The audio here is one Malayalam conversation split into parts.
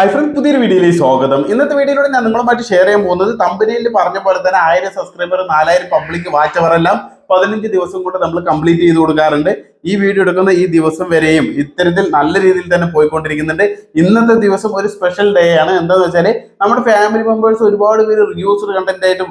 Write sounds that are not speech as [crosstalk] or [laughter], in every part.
ഹായ് ഫ്രണ്ട് പുതിയൊരു വീഡിയോയിലേക്ക് സ്വാഗതം. ഇന്നത്തെ വീഡിയോയിലൂടെ ഞാൻ നിങ്ങളുമായിട്ട് ഷെയർ ചെയ്യാൻ പോകുന്നത് തമ്പനിയിൽ പറഞ്ഞ പോലെ തന്നെ ആയിരം സബ്സ്ക്രൈബർ നാലായിരം പബ്ലിക് വാച്ച് അവർ എല്ലാം പതിനഞ്ച് ദിവസം കൊണ്ട് നമ്മൾ കംപ്ലീറ്റ് ചെയ്ത് കൊടുക്കാറുണ്ട്. ഈ വീഡിയോ എടുക്കുന്ന ഈ ദിവസം വരെയും ഇത്തരത്തിൽ നല്ല രീതിയിൽ തന്നെ പോയിക്കൊണ്ടിരിക്കുന്നുണ്ട്. ഇന്നത്തെ ദിവസം ഒരു സ്പെഷ്യൽ ഡേ ആണ്. എന്താണെന്ന് വെച്ചാൽ നമ്മുടെ ഫാമിലി മെമ്പേഴ്സ് ഒരുപാട് പേര് റിയൂസ്ഡ് കണ്ടന്റ് ആയിട്ട്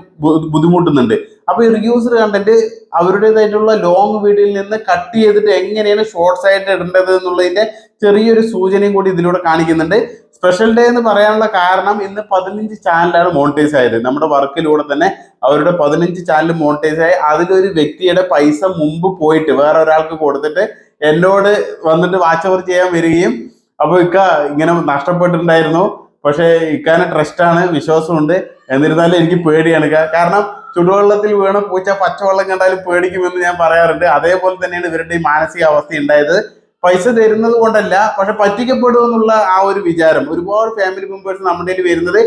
ബുദ്ധിമുട്ടുന്നുണ്ട്. അപ്പൊ ഈ റിയൂസ്ഡ് കണ്ടന്റ് അവരുടേതായിട്ടുള്ള ലോങ് വീഡിയോയിൽ നിന്ന് കട്ട് ചെയ്തിട്ട് എങ്ങനെയാണ് ഷോർട്സ് ആയിട്ട് ഇടേണ്ടത് എന്നുള്ളതിന്റെ ചെറിയൊരു സൂചനയും കൂടി ഇതിലൂടെ കാണിക്കുന്നുണ്ട്. സ്പെഷ്യൽ ഡേ എന്ന് പറയാനുള്ള കാരണം ഇന്ന് പതിനഞ്ച് ചാനലാണ് മോണിറ്റൈസ് ആയത്. നമ്മുടെ വർക്കിലൂടെ തന്നെ അവരുടെ പതിനഞ്ച് ചാനൽ മോണിറ്റൈസ് ആയി. അതിലൊരു വ്യക്തിയുടെ പൈസ മുമ്പ് പോയിട്ട് വേറെ ഒരാൾക്ക് കൊടുത്തിട്ട് എന്നോട് വന്നിട്ട് വാച്ച് ഓവർ ചെയ്യാൻ വരികയും അപ്പോൾ ഇക്ക ഇങ്ങനെ നഷ്ടപ്പെട്ടിട്ടുണ്ടായിരുന്നു. പക്ഷേ ഇക്കാനെ ട്രസ്റ്റ് ആണ് വിശ്വാസമുണ്ട്. എന്നിരുന്നാലും എനിക്ക് പേടിയാണ്. കാരണം ചുടുവെള്ളത്തിൽ വീണ പൂച്ച പച്ചവെള്ളം കണ്ടാലും പേടിക്കുമെന്ന് ഞാൻ പറയാറുണ്ട്. അതേപോലെ തന്നെയാണ് ഇവരുടെ ഈ മാനസിക അവസ്ഥ ഉണ്ടായത്. പൈസ തരുന്നത് കൊണ്ടല്ല പക്ഷെ പറ്റിക്കപ്പെടും എന്നുള്ള ആ ഒരു വിചാരം. ഒരുപാട് ഫാമിലി മെമ്പേഴ്സ് നമ്മുടെ വരുന്നത്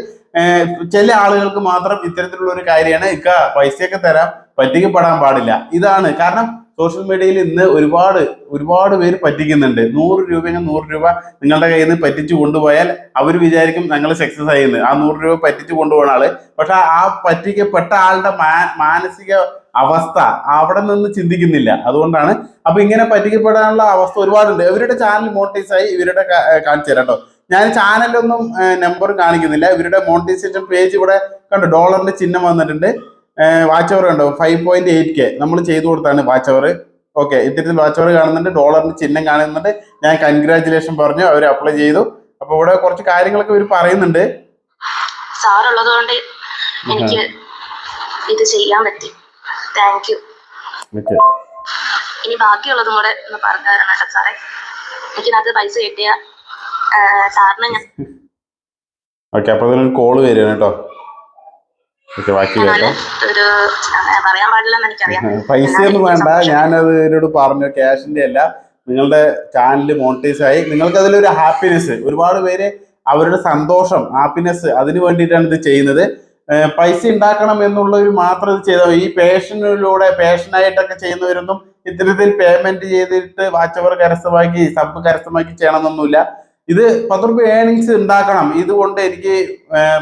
ചില ആളുകൾക്ക് മാത്രം ഇത്തരത്തിലുള്ള ഒരു കാര്യമാണ്. ഇക്ക പൈസയൊക്കെ തരാം പറ്റിക്കപ്പെടാൻ പാടില്ല. ഇതാണ്. കാരണം സോഷ്യൽ മീഡിയയിൽ ഇന്ന് ഒരുപാട് ഒരുപാട് പേര് പറ്റിക്കുന്നുണ്ട്. നൂറ് രൂപയെങ്കിൽ നൂറ് രൂപ നിങ്ങളുടെ കയ്യിൽ നിന്ന് പറ്റിച്ചു കൊണ്ടുപോയാൽ അവർ വിചാരിക്കും ഞങ്ങൾ സക്സസ് ആയിരുന്നു ആ നൂറ് രൂപ പറ്റിച്ചു കൊണ്ടുപോകുന്ന ആൾ. പക്ഷെ ആ പറ്റിക്കപ്പെട്ട ആളുടെ മാനസിക അവസ്ഥ അവിടെ നിന്ന് ചിന്തിക്കുന്നില്ല. അതുകൊണ്ടാണ് അപ്പൊ ഇങ്ങനെ പറ്റിക്കപ്പെടാനുള്ള അവസ്ഥ ഒരുപാടുണ്ട്. ഇവരുടെ ചാനൽ മോണിറ്റൈസ് ആയി ഇവരുടെ കാണിച്ചു തരാം കേട്ടോ. ഞാൻ ചാനലൊന്നും നമ്പർ കാണിക്കുന്നില്ല. ഇവരുടെ മോണിറ്റൈസേഷൻ പേജ് ഇവിടെ കണ്ടു ഡോളറിന്റെ ചിഹ്നം വന്നിട്ടുണ്ട്. വാച്ച് അവർ കണ്ടോ? ഫൈവ് പോയിന്റ് എയ്റ്റ് കെ നമ്മൾ ചെയ്തു കൊടുത്താണ് വാച്ച് അവർ ഓക്കെ ഇത്തരത്തിൽ വാച്ച് അവർ കാണുന്നുണ്ട് ഡോളറിന്റെ ചിഹ്നം കാണുന്നുണ്ട്. ഞാൻ കൺഗ്രാചുലേഷൻ പറഞ്ഞു അവർ അപ്ലൈ ചെയ്തു. അപ്പൊ ഇവിടെ കുറച്ച് കാര്യങ്ങളൊക്കെ ഇവർ പറയുന്നുണ്ട്. സാറുള്ളത് കൊണ്ട് എനിക്ക് ഇത് ചെയ്യാൻ പറ്റി. താങ്ക് യു ഇനി ബാക്കിയുള്ളതും കൂടെ ഒന്ന് പറഞ്ഞു തരണം കേട്ടോ സാറേ. എനിക്കിനകത്ത് പൈസ കിട്ടിയ സാറിന് ഞാൻ ഓക്കെ അപ്പൊ അതിനൊരു കോൾ വരും കേട്ടോ. ഓക്കെ ബാക്കി ഞാൻ കേട്ടോ ഒരു ആ, പറയാൻ പാടില്ലെന്ന് എനിക്കറിയാം. [laughs] പൈസ ഒന്നും വേണ്ട ഞാനത് എന്നോട് പറഞ്ഞു ക്യാഷിന്റെ അല്ല. നിങ്ങളുടെ ചാനൽ മോണിറ്റൈസ് ആയി. നിങ്ങൾക്ക് അതിലൊരു ഹാപ്പിനെസ് ഒരുപാട് പേര് അവരുടെ സന്തോഷം ഹാപ്പിനെസ് അതിന് വേണ്ടിയിട്ടാണ് ഇത് ചെയ്യുന്നത്. പൈസ ഉണ്ടാക്കണം എന്നുള്ള ഒരു മാത്രം മതി. ഈ പേഷനിലൂടെ പേഷനായിട്ടൊക്കെ ചെയ്യുന്നവരൊന്നും ഇത്തരത്തിൽ പേയ്മെന്റ് ചെയ്തിട്ട് വാച്ച് അവർ കരസ്ഥമാക്കി സബ് കരസ്ഥമാക്കി ചെയ്യണമെന്നൊന്നുമില്ല. ഇത് പത്ത് റുപ്യ ഏണിങ്സ് ഉണ്ടാക്കണം. ഇതുകൊണ്ട് എനിക്ക്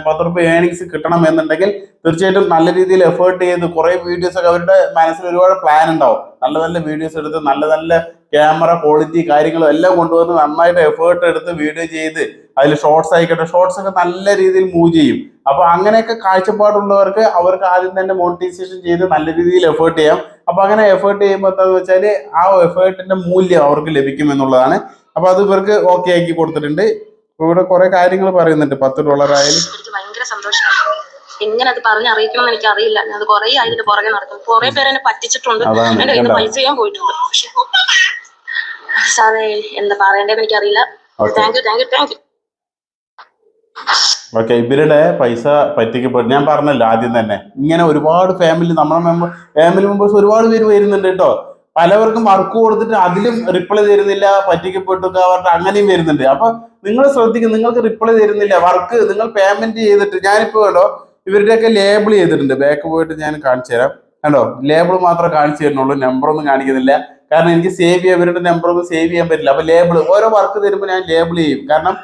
പത്ത് റുപ്യ ഏണിങ്സ് കിട്ടണം എന്നുണ്ടെങ്കിൽ തീർച്ചയായിട്ടും നല്ല രീതിയിൽ എഫേർട്ട് ചെയ്ത് കുറെ വീഡിയോസ് ഒക്കെ അവരുടെ മനസ്സിൽ ഒരുപാട് പ്ലാൻ ഉണ്ടാവും. നല്ല നല്ല വീഡിയോസ് എടുത്ത് നല്ല നല്ല ക്യാമറ ക്വാളിറ്റി കാര്യങ്ങളും എല്ലാം കൊണ്ടുവന്ന് നന്നായിട്ട് എഫേർട്ട് എടുത്ത് വീഡിയോ ചെയ്ത് അതിൽ ഷോർട്സ് ആയിക്കോട്ടെ ഷോർട്സ് ഒക്കെ നല്ല രീതിയിൽ മൂവ് ചെയ്യും. അപ്പൊ അങ്ങനെയൊക്കെ കാഴ്ചപ്പാടുള്ളവർക്ക് അവർക്ക് ആദ്യം തന്നെ മോണിറ്റൈസേഷൻ ചെയ്ത് നല്ല രീതിയിൽ എഫേർട്ട് ചെയ്യാം. അപ്പൊ അങ്ങനെ എഫേർട്ട് ചെയ്യുമ്പോൾ എന്താന്ന് വെച്ചാൽ ആ എഫേർട്ടിന്റെ മൂല്യം അവർക്ക് ലഭിക്കും എന്നുള്ളതാണ് അപ്പൊ അത് ഇവർക്ക് ഓക്കെ ആക്കി കൊടുത്തിട്ടുണ്ട്. ഇവിടെ കുറെ കാര്യങ്ങൾ പറയുന്നുണ്ട്. പത്ത് ഡോളർ ആയാലും. ഭയങ്കര സന്തോഷമാണ്. എങ്ങനെ അത് പറഞ്ഞ് അറിയിക്കണം എന്ന് എനിക്ക് അറിയില്ല ഞാൻ അത് കുറെ ആയിട്ട് പുറകെ നടക്കും കുറെ പേര് എന്നെ പറ്റിച്ചിട്ടുണ്ട്. എന്റെ കയ്യിൽ? പൈസ ചെയ്യാൻ പോയിട്ടുണ്ട്. പക്ഷെ സാറേ എന്താ പറയണ്ടേന്ന് എനിക്കറിയില്ല. Thank you thank you thank you okay ഇവരുടെ പൈസ പറ്റിക്കപ്പെട്ടു ഞാൻ പറഞ്ഞല്ലോ ആദ്യം തന്നെ. ഇങ്ങനെ ഒരുപാട് ഫാമിലി നമ്മുടെ മെമ്പർ ഫാമിലി മെമ്പേഴ്സ് ഒരുപാട് പേര് വരുന്നുണ്ട് കേട്ടോ. പലവർക്കും വർക്ക് കൊടുത്തിട്ട് അതിലും റിപ്ലൈ തരുന്നില്ല പറ്റിക്കപ്പെട്ടു അവരുടെ അങ്ങനെയും വരുന്നുണ്ട്. അപ്പൊ നിങ്ങൾ ശ്രദ്ധിക്കും നിങ്ങൾക്ക് റിപ്ലൈ തരുന്നില്ല. വർക്ക് നിങ്ങൾ പേയ്മെന്റ് ചെയ്തിട്ട് ഞാനിപ്പോ കേട്ടോ ഇവരുടെയൊക്കെ ലേബിൾ ചെയ്തിട്ടുണ്ട്. ബാക്ക് പോയിട്ട് ഞാൻ കാണിച്ചു തരാം. കണ്ടോ ലേബിൾ മാത്രം കാണിച്ചു തരുന്നുള്ളൂ. നമ്പർ ഒന്നും കാണിക്കുന്നില്ല. കാരണം എനിക്ക് സേവ് ചെയ്യാൻ ഇവരുടെ നമ്പർ ഒന്നും സേവ് ചെയ്യാൻ പറ്റില്ല. അപ്പൊ ലേബിൾ ഓരോ വർക്ക് തരുമ്പോൾ ഞാൻ ലേബിൾ ചെയ്യും. കാരണം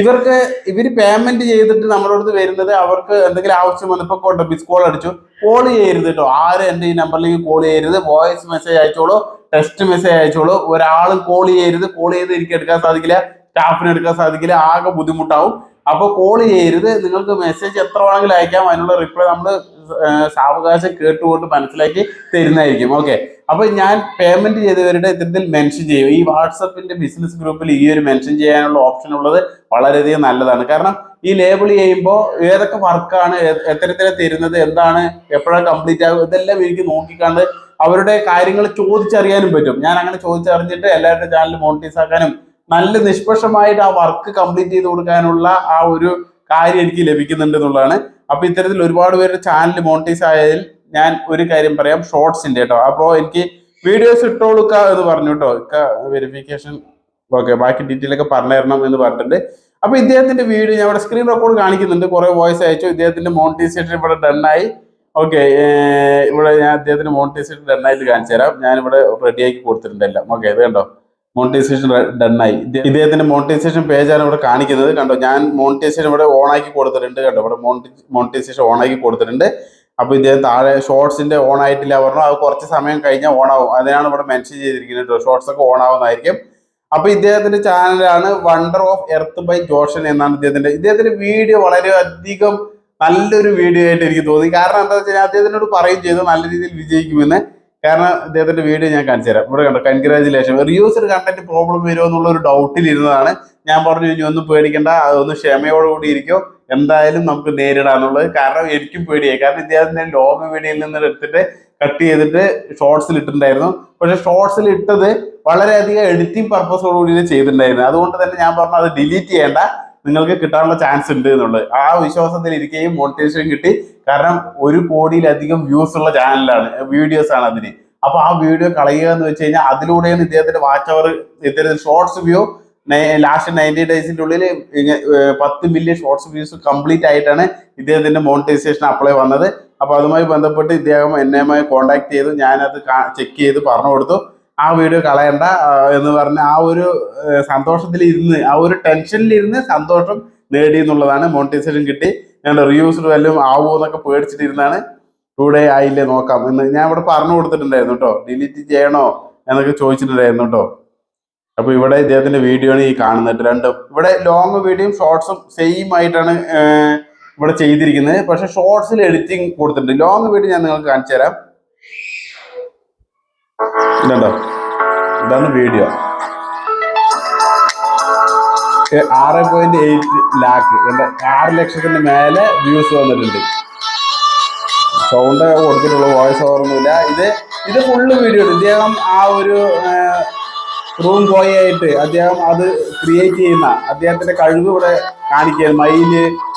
ഇവർക്ക് ഇവർ പേയ്മെന്റ് ചെയ്തിട്ട് നമ്മളോട് വരുന്നത് അവർക്ക് എന്തെങ്കിലും ആവശ്യം വന്നപ്പോൾ കൊണ്ട് മിസ് കോൾ അടിച്ചു. കോൾ ചെയ്യരുത് കേട്ടോ ആരും എന്റെ ഈ നമ്പറിലേക്ക് കോൾ ചെയ്യരുത്. വോയിസ് മെസ്സേജ് അയച്ചോളൂ. ടെക്സ്റ്റ് മെസ്സേജ് അയച്ചോളൂ. ഒരാളും കോൾ ചെയ്യരുത്. കോൾ ചെയ്ത് എനിക്ക് എടുക്കാൻ സാധിക്കില്ല. സ്റ്റാഫിന് എടുക്കാൻ സാധിക്കില്ല. ആകെ ബുദ്ധിമുട്ടാവും. അപ്പോൾ കോൾ ചെയ്യരുത്. നിങ്ങൾക്ക് മെസ്സേജ് എത്ര വേണമെങ്കിലും അയക്കാം. അതിനുള്ള റിപ്ലൈ നമ്മൾ സാവകാശം കേട്ടുകൊണ്ട് മനസ്സിലാക്കി തരുന്നതായിരിക്കും. ഓക്കെ അപ്പൊ ഞാൻ പേയ്മെന്റ് ചെയ്തവരുടെ ഇത്തരത്തിൽ മെൻഷൻ ചെയ്യും. ഈ വാട്സപ്പിന്റെ ബിസിനസ് ഗ്രൂപ്പിൽ ഈ ഒരു മെൻഷൻ ചെയ്യാനുള്ള ഓപ്ഷൻ ഉള്ളത് വളരെയധികം നല്ലതാണ്. കാരണം ഈ ലേബിൾ ചെയ്യുമ്പോൾ ഏതൊക്കെ വർക്കാണ് എത്രത്തിന് തരുന്നത് എന്താണ് എപ്പോഴാണ് കംപ്ലീറ്റ് ആകും ഇതെല്ലാം എനിക്ക് നോക്കിക്കാണ്ട് അവരുടെ കാര്യങ്ങൾ ചോദിച്ചറിയാനും പറ്റും. ഞാൻ അങ്ങനെ ചോദിച്ചറിഞ്ഞിട്ട് എല്ലാവരുടെ ചാനൽ മോണിറ്റൈസ് ആക്കാനും നല്ല നിഷ്പക്ഷമായിട്ട് ആ വർക്ക് കംപ്ലീറ്റ് ചെയ്ത് കൊടുക്കാനുള്ള ആ ഒരു കാര്യം എനിക്ക് ലഭിക്കുന്നുണ്ട് എന്നുള്ളതാണ്. അപ്പൊ ഇത്തരത്തിൽ ഒരുപാട് പേരുടെ ചാനൽ മോണിറ്റൈസ് ആയതിൽ ഞാൻ ഒരു കാര്യം പറയാം. ഷോർട്സിന്റെ കേട്ടോ. അപ്പോൾ എനിക്ക് വീഡിയോസ് ഇട്ടോളുക്ക എന്ന് പറഞ്ഞു കേട്ടോ ഇക്ക വെരിഫിക്കേഷൻ ഓക്കെ ബാക്കി ഡീറ്റെയിൽ ഒക്കെ പറഞ്ഞു തരണം എന്ന് പറഞ്ഞിട്ടുണ്ട്. അപ്പൊ ഇദ്ദേഹത്തിന്റെ വീഡിയോ ഞാൻ ഇവിടെ സ്ക്രീൻ റെക്കോർഡ് കാണിക്കുന്നുണ്ട്. കുറെ വോയിസ് അയച്ചു. ഇദ്ദേഹത്തിന്റെ മോണിറ്റൈസേഷൻ ഇവിടെ ഡണ്ണായി ഓക്കെ ഇവിടെ ഞാൻ അദ്ദേഹത്തിന്റെ മോണിറ്റൈസേഷൻ ഡണ്ണായിട്ട് കാണിച്ചു തരാം. ഞാൻ ഇവിടെ റെഡിയാക്കി കൊടുത്തിട്ടുണ്ട് എല്ലാം. ഓക്കെ ഇത് കണ്ടോ? മോണിറ്റൈസേഷൻ ഡണ്ണായി ഇദ്ദേഹത്തിന്റെ മോണിറ്റൈസേഷൻ പേജാണ് ഇവിടെ കാണിക്കുന്നത്. കണ്ടോ ഞാൻ മോണിറ്റൈസേഷൻ ഇവിടെ ഓൺ ആക്കി കൊടുത്തിട്ടുണ്ട് കണ്ടോ? ഇവിടെ മോണിറ്റൈസേഷൻ ഓൺ ആക്കി കൊടുത്തിട്ടുണ്ട്. അപ്പൊ ഇദ്ദേഹം താഴെ ഷോർട്സിന്റെ ഓൺ ആയിട്ടില്ല പറഞ്ഞു അത് കുറച്ച് സമയം കഴിഞ്ഞാൽ ഓൺ ആവും. അതിനാണ് ഇവിടെ മെൻഷൻ ചെയ്തിരിക്കുന്നത് ഷോർട്സ് ഒക്കെ ഓൺ ആവുന്നതായിരിക്കും. അപ്പൊ ഇദ്ദേഹത്തിന്റെ ചാനലാണ് wonder of earth by Joshan എന്നാണ് ഇദ്ദേഹത്തിന്റെ ഇദ്ദേഹത്തിന്റെ വീഡിയോ വളരെ അധികം നല്ലൊരു വീഡിയോ ആയിട്ട് എനിക്ക് തോന്നി. കാരണം എന്താ വെച്ചാൽ അദ്ദേഹത്തിനോട് പറയും ചെയ്തു. നല്ല രീതിയിൽ വിജയിക്കുമെന്ന്. കാരണം ഇദ്ദേഹത്തിന്റെ വീഡിയോ ഞാൻ കാണിച്ചു തരാം. ഇവിടെ കണ്ടോ? കൺഗ്രാചുലേഷൻ റിയൂസർ കണ്ടന്റ് പ്രോബ്ലം വരുമോ എന്നുള്ള ഒരു ഡൗട്ടിൽ ഇരുന്നതാണ്. ഞാൻ പറഞ്ഞു ഇനി ഒന്നും പേടിക്കണ്ട. അതൊന്ന് ക്ഷമയോടുകൂടി ഇരിക്കോ. എന്തായാലും നമുക്ക് നേരിടാന്നുള്ളത് കാരണം എനിക്കും പേടിയായി. കാരണം ഇദ്ദേഹത്തിന്റെ ലോങ് വീഡിയോയിൽ നിന്ന് എടുത്തിട്ട് കട്ട് ചെയ്തിട്ട് ഷോർട്സിൽ ഇട്ടിട്ടുണ്ടായിരുന്നു. പക്ഷെ ഷോർട്സിൽ ഇട്ടത് വളരെയധികം എഡിറ്റിംഗ് പർപ്പസോടുകൂടി ചെയ്തിട്ടുണ്ടായിരുന്നു അതുകൊണ്ട് തന്നെ ഞാൻ പറഞ്ഞു അത് ഡിലീറ്റ് ചെയ്യേണ്ട. നിങ്ങൾക്ക് കിട്ടാനുള്ള ചാൻസ് ഉണ്ട് എന്നുള്ളത്. ആ വിശ്വാസത്തിൽ ഇരിക്കുകയും മോട്ടിവേഷൻ കിട്ടി. കാരണം ഒരു കോടിയിലധികം വ്യൂസ് ഉള്ള ചാനലാണ് വീഡിയോസ് ആണ് അതിന്. അപ്പൊ ആ വീഡിയോ കളയുക എന്ന് വെച്ച് കഴിഞ്ഞാൽ അതിലൂടെയാണ് ഇദ്ദേഹത്തിന്റെ വാച്ച് അവർ ഇദ്ദേഹത്തിന്റെ ഷോർട്സ് വ്യൂ ലാസ്റ്റ് നയന്റി ഡേയ്സിന്റെ ഉള്ളിൽ പത്ത് മില്യൺ ഷോർട്സ് വ്യൂസ് കംപ്ലീറ്റ് ആയിട്ടാണ് ഇദ്ദേഹത്തിന്റെ മോണിറ്റൈസേഷൻ അപ്ലൈ വന്നത്. അപ്പൊ അതുമായി ബന്ധപ്പെട്ട് ഇദ്ദേഹം എന്നെയുമായി കോൺടാക്ട് ചെയ്തു. ഞാനത് ചെക്ക് ചെയ്ത് പറഞ്ഞു കൊടുത്തു. ആ വീഡിയോ കളയണ്ട എന്ന് പറഞ്ഞ ആ ഒരു സന്തോഷത്തിലിരുന്ന് ആ ഒരു ടെൻഷനിലിരുന്ന് സന്തോഷം നേടി എന്നുള്ളതാണ് മോണിറ്റൈസേഷൻ കിട്ടി. ഞാൻ റിവ്യൂസ് വല്ലതും ആവുമോ എന്നൊക്കെ പേടിച്ചിട്ടിരുന്നാണ് ടു ആയില്ലേ നോക്കാം. എന്ന് ഞാൻ ഇവിടെ പറഞ്ഞു കൊടുത്തിട്ടുണ്ടായിരുന്നു കേട്ടോ ഡിലീറ്റ് ചെയ്യണോ എന്നൊക്കെ ചോദിച്ചിട്ടുണ്ടായിരുന്നു കേട്ടോ അപ്പോൾ ഇവിടെ ഇദ്ദേഹത്തിന്റെ വീഡിയോ ആണ് ഈ കാണുന്നത്. രണ്ടും ഇവിടെ ലോങ് വീഡിയോയും ഷോർട്സും സെയിം ആയിട്ടാണ് ഇവിടെ ചെയ്തിരിക്കുന്നത്. പക്ഷേ ഷോർട്സിൽ എഡിറ്റിംഗ് കൊടുത്തിട്ടുണ്ട്. ലോങ് വീഡിയോ ഞാൻ നിങ്ങൾക്ക് കാണിച്ചു തരാം ഇതുണ്ടോ? ഇതാണ് വീഡിയോ ആറ് പോയിന്റ് എയ്റ്റ് ലാക്ക് ആറ് ലക്ഷത്തിന് മേലെ വ്യൂസ് വന്നിട്ടുണ്ട്. സൗണ്ട് കൊടുത്തിട്ടുള്ള വോയിസ് ഓർമ്മയില്ല ഇത് ഇത് ഫുള്ള് വീഡിയോ ഉണ്ട് ഇദ്ദേഹം ആ ഒരു റൂം ബോയ് ആയിട്ട് അദ്ദേഹം അത് ക്രിയേറ്റ് ചെയ്യുന്ന അദ്ദേഹത്തിന്റെ കഴിവ് ഇവിടെ കാണിക്കുകയാണ്. മയിൽ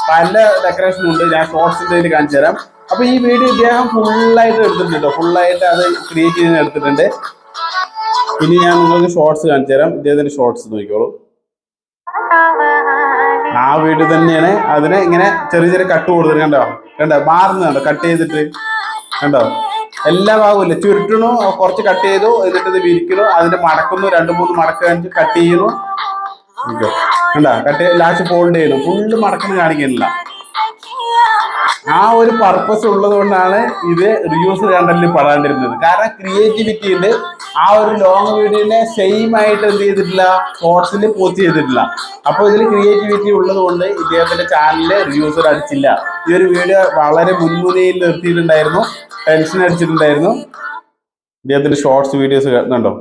പല ഡെക്കറേഷനും ഉണ്ട്. ഞാൻ ഷോർട്സിന്റെ ഇതിൽ കാണിച്ചു തരാം അപ്പൊ ഈ വീഡിയോ ഇദ്ദേഹം ഫുള്ളായിട്ട് എടുത്തിട്ടുണ്ട്. ഫുള്ളായിട്ട് അത് ക്രിയേറ്റ് ചെയ്ത് എടുത്തിട്ടുണ്ട്. ഇനി ഞാൻ നിങ്ങൾക്ക് ഷോർട്സ് കാണിച്ചു തരാം. ഇദ്ദേഹത്തിന്റെ ഷോർട്സ് നോക്കിക്കോളൂ. ആ വീഡിയോ തന്നെയാണ്. അതിനെ ഇങ്ങനെ ചെറിയ ചെറിയ കട്ട് കൊടുത്തിട്ട് കണ്ടോ? കണ്ടോ? മാറുന്നുണ്ടോ കട്ട് ചെയ്തിട്ട്. കണ്ടോ? എല്ലാ ഭാഗവും ഇല്ല? ചുരുട്ടണു കുറച്ച് കട്ട് ചെയ്തു എന്നിട്ട് ഇത് വിരിക്കണു അതിന്റെ മടക്കുന്നു രണ്ട് മൂന്ന് മടക്ക് കഴിഞ്ഞ് കട്ട് ചെയ്യുന്നു. കണ്ടോ? കട്ട് ലാസ്റ്റ് ഫോൾഡ് ചെയ്യുന്നു. ഫുള്ള് മടക്കുന്നു കാണിക്കുന്നില്ല. ആ ഒരു പർപ്പസ് ഉള്ളത് കൊണ്ടാണ് ഇത് റിയൂസ് കണ്ടന്റിൽ പെടാണ്ടിരുന്നത്. കാരണം ക്രിയേറ്റിവിറ്റി ഉണ്ട് ആ ഒരു ലോങ് വീഡിയോനെ സെയിം ആയിട്ട് എന്ത് ചെയ്തിട്ടില്ല ഷോർട്സിൽ പോസ്റ്റ് ചെയ്തിട്ടില്ല. അപ്പൊ ഇതിൽ ക്രിയേറ്റിവിറ്റി ഉള്ളത് കൊണ്ട് ഇദ്ദേഹത്തിന്റെ ചാനലിൽ റിയൂസർ അടിച്ചില്ല. ഈ ഒരു വീഡിയോ വളരെ മുൻമുനയിൽ നിർത്തിയിട്ടുണ്ടായിരുന്നു. ടെൻഷൻ അടിച്ചിട്ടുണ്ടായിരുന്നു. ഇദ്ദേഹത്തിന്റെ ഷോർട്സ് വീഡിയോസ് കണ്ടോ?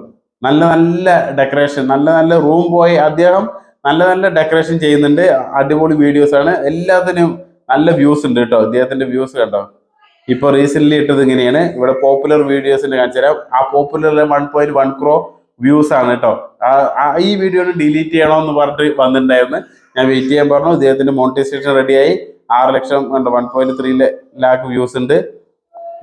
നല്ല നല്ല ഡെക്കറേഷൻ നല്ല നല്ല റൂം പോയി അദ്ദേഹം നല്ല നല്ല ഡെക്കറേഷൻ ചെയ്യുന്നുണ്ട്. അടിപൊളി വീഡിയോസ് ആണ്. എല്ലാത്തിനും നല്ല വ്യൂസ് ഉണ്ട് കേട്ടോ. അദ്ദേഹത്തിന്റെ വ്യൂസ് കേട്ടോ ഇപ്പൊ റീസെന്റ് ഇട്ടത് ഇങ്ങനെയാണ്. ഇവിടെ പോപ്പുലർ വീഡിയോസിന്റെ കാണിച്ചു ആ popular one point one crore views ആണ് കേട്ടോ. ഈ വീഡിയോ ഡിലീറ്റ് ചെയ്യണമെന്ന് പറഞ്ഞിട്ട് വന്നിട്ടുണ്ടായിരുന്നു. ഞാൻ വെയിറ്റ് ചെയ്യാൻ പറഞ്ഞു. അദ്ദേഹത്തിന്റെ മോണിറ്റൈസേഷൻ റെഡിയായി ആറ് ലക്ഷം കണ്ടോ one point three lakh views ഉണ്ട്.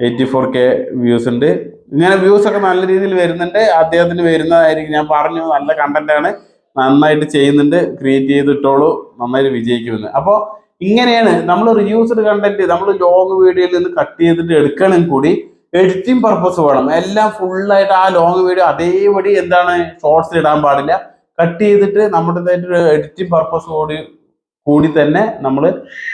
എയ്റ്റി ഫോർ കെ വ്യൂസ് ഉണ്ട്. ഇങ്ങനെ വ്യൂസ് ഒക്കെ നല്ല രീതിയിൽ വരുന്നുണ്ട്. അദ്ദേഹത്തിന് വരുന്നതായിരിക്കും. ഞാൻ പറഞ്ഞു നല്ല കണ്ടന്റ് ആണ്. നന്നായിട്ട് ചെയ്യുന്നുണ്ട്. ക്രിയേറ്റ് ചെയ്തിട്ടോളൂ. നന്നായിട്ട് വിജയിക്കുമെന്ന്. അപ്പോൾ ഇങ്ങനെയാണ് നമ്മൾ റിയൂസ്ഡ് കണ്ടന്റ് നമ്മൾ ലോങ് വീഡിയോയിൽ നിന്ന് കട്ട് ചെയ്തിട്ട് എടുക്കണമെങ്കിൽ കൂടി. എഡിറ്റിംഗ് പർപ്പസ് വേണം. എല്ലാം ഫുള്ളായിട്ട് ആ ലോങ് വീഡിയോ അതേപടി എന്താണ് ഷോർട്സ് ഇടാൻ പാടില്ല. കട്ട് ചെയ്തിട്ട് നമ്മുടെ എഡിറ്റിംഗ് പർപ്പസ് കൂടി കൂടി തന്നെ നമ്മൾ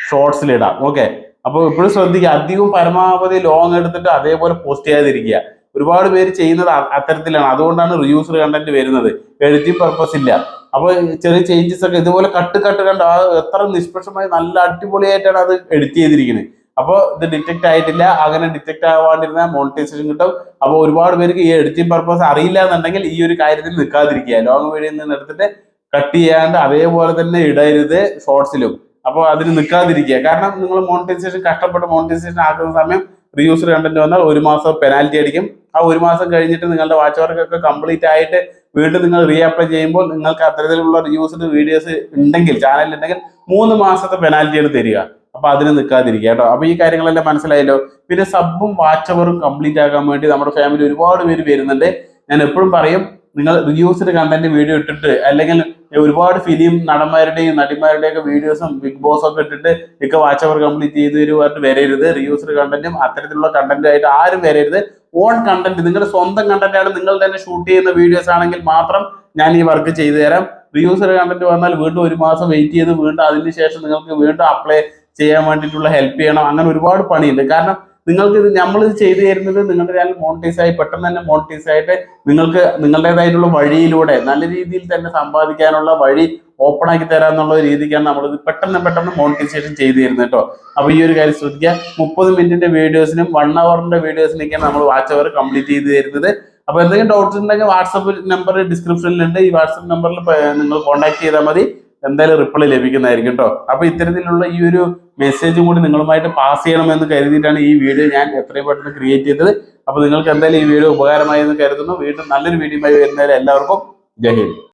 ഷോർട്സിൽ ഇടാം. ഓക്കെ അപ്പോൾ ഇപ്പോഴും ശ്രദ്ധിക്കുക. അധികം പരമാവധി ലോങ് എടുത്തിട്ട് അതേപോലെ പോസ്റ്റ് ചെയ്യാതിരിക്കുക. ഒരുപാട് പേര് ചെയ്യുന്നത് അത്തരത്തിലാണ്. അതുകൊണ്ടാണ് റിയൂസർ കണ്ടന്റ് വരുന്നത്. എഡിറ്റിംഗ് പർപ്പസ് ഇല്ല. അപ്പോൾ ചെറിയ ചേഞ്ചസ് ഒക്കെ ഇതുപോലെ കട്ട് കട്ട് കണ്ട് ആ എത്ര നിഷ്പക്ഷമായി നല്ല അടിപൊളിയായിട്ടാണ് അത് എഡിറ്റ് ചെയ്തിരിക്കുന്നത് അപ്പോൾ ഇത് ഡിറ്റക്ട് ആയിട്ടില്ല. അങ്ങനെ ഡിറ്റക്ട് ആവാണ്ടിരുന്ന മോണിറ്റൈസേഷൻ കിട്ടും. അപ്പോൾ ഒരുപാട് പേർക്ക് ഈ എഡിറ്റിംഗ് പർപ്പസ് അറിയില്ല എന്നുണ്ടെങ്കിൽ ഈ ഒരു കാര്യത്തിൽ നിൽക്കാതിരിക്കുക. ലോങ് വീഡിയോയിൽ നിന്ന് എടുത്തിട്ട് കട്ട് ചെയ്യാണ്ട് അതേപോലെ തന്നെ ഇടരുത് ഷോർട്സിലും അപ്പോൾ അതിന് നിൽക്കാതിരിക്കുക. കാരണം നിങ്ങൾ മോണിറ്റൈസേഷൻ കഷ്ടപ്പെട്ട് മോണിറ്റൈസേഷൻ ആക്കുന്ന സമയം റിയൂസ് കണ്ടന്റ് വന്നാൽ ഒരു മാസം പെനാൽറ്റി അടിക്കും. ആ ഒരു മാസം കഴിഞ്ഞിട്ട് നിങ്ങളുടെ വാച്ച് വർക്കൊക്കെ കംപ്ലീറ്റ് ആയിട്ട് വീണ്ടും നിങ്ങൾ റീ അപ്ലൈ ചെയ്യുമ്പോൾ നിങ്ങൾക്ക് അത്തരത്തിലുള്ള റിവ്യൂസിന് വീഡിയോസ് ഉണ്ടെങ്കിൽ ചാനലിൽ ഉണ്ടെങ്കിൽ മൂന്ന് മാസത്തെ പെനാൽറ്റിയാണ് തരിക. അപ്പൊ അതിന് നിൽക്കാതിരിക്കുക കേട്ടോ. അപ്പൊ ഈ കാര്യങ്ങളെല്ലാം മനസ്സിലായല്ലോ? പിന്നെ സബും വാച്ച് അവറും കംപ്ലീറ്റ് ആക്കാൻ വേണ്ടി നമ്മുടെ ഫാമിലി ഒരുപാട് പേര് വരുന്നുണ്ട്. ഞാൻ എപ്പോഴും പറയും നിങ്ങൾ റിവ്യൂസിന്റെ കണ്ടന്റ് വീഡിയോ ഇട്ടിട്ട് അല്ലെങ്കിൽ ഒരുപാട് ഫിലിം നടന്മാരുടെയും നടിമാരുടെയും ഒക്കെ വീഡിയോസും ബിഗ് ബോസ് ഒക്കെ ഇട്ടിട്ട് ഒക്കെ വാച്ച് അവർ കംപ്ലീറ്റ് ചെയ്ത് തരുമായിട്ട് വരരുത്. റിവ്യൂസിന്റെ കണ്ടന്റും അത്തരത്തിലുള്ള കണ്ടന്റ് ആയിട്ട് ആരും വരരുത്. ഓൺ കണ്ടന്റ് നിങ്ങളുടെ സ്വന്തം കണ്ടന്റ് ആണ് നിങ്ങൾ തന്നെ ഷൂട്ട് ചെയ്യുന്ന വീഡിയോസ് ആണെങ്കിൽ മാത്രം ഞാൻ ഈ വർക്ക് ചെയ്തു തരാം. റിയൂസർ കണ്ടന്റ് വന്നാൽ വീണ്ടും ഒരു മാസം വെയിറ്റ് ചെയ്ത് വീണ്ടും അതിന് ശേഷം നിങ്ങൾക്ക് വീണ്ടും അപ്ലൈ ചെയ്യാൻ വേണ്ടിയിട്ടുള്ള ഹെൽപ്പ് ചെയ്യണം. അങ്ങനെ ഒരുപാട് പണിയുണ്ട്. കാരണം നിങ്ങൾക്ക് ഇത് നമ്മൾ ഇത് ചെയ്തു തരുന്നത് നിങ്ങളുടെ ചാനൽ മോണിറ്റൈസ് ആയി പെട്ടെന്ന് തന്നെ മോണിറ്റൈസ് ആയിട്ട് നിങ്ങൾക്ക് നിങ്ങളുടേതായിട്ടുള്ള വഴിയിലൂടെ നല്ല രീതിയിൽ തന്നെ സമ്പാദിക്കാനുള്ള വഴി ഓപ്പൺ ആക്കി തരാന്നുള്ള രീതിക്കാണ് നമ്മളിത് പെട്ടെന്ന് പെട്ടെന്ന് മോണിറ്റൈസേഷൻ ചെയ്തു തരുന്നത് കേട്ടോ. അപ്പൊ ഈ ഒരു കാര്യം ശ്രദ്ധിക്കുക. മുപ്പത് മിനിറ്റിന്റെ വീഡിയോസിനും വൺ അവറിന്റെ വീഡിയോസിനൊക്കെയാണ് നമ്മൾ വാച്ച് അവർ കംപ്ലീറ്റ് ചെയ്ത് തരുന്നത്. അപ്പൊ എന്തെങ്കിലും ഡൗട്ട്സ് ഉണ്ടെങ്കിൽ വാട്സപ്പ് നമ്പർ ഡിസ്ക്രിപ്ഷനിലുണ്ട് ഈ വാട്സപ്പ് നമ്പറിൽ നിങ്ങൾ കോൺടാക്ട് ചെയ്താൽ മതി. എന്തായാലും റിപ്ലൈ ലഭിക്കുന്നതായിരിക്കും കേട്ടോ അപ്പൊ ഇത്തരത്തിലുള്ള ഈ ഒരു മെസ്സേജും കൂടി നിങ്ങളുമായിട്ട് പാസ് ചെയ്യണമെന്ന് കരുതിയിട്ടാണ് ഈ വീഡിയോ ഞാൻ എത്രയും പെട്ടെന്ന് ക്രിയേറ്റ് ചെയ്തത്. അപ്പൊ നിങ്ങൾക്ക് എന്തായാലും ഈ വീഡിയോ ഉപകാരമായി എന്ന് കരുതുന്നു. വീണ്ടും നല്ലൊരു വീഡിയോ വരുന്നവരെ എല്ലാവർക്കും ജയ് ഹിന്ദ്.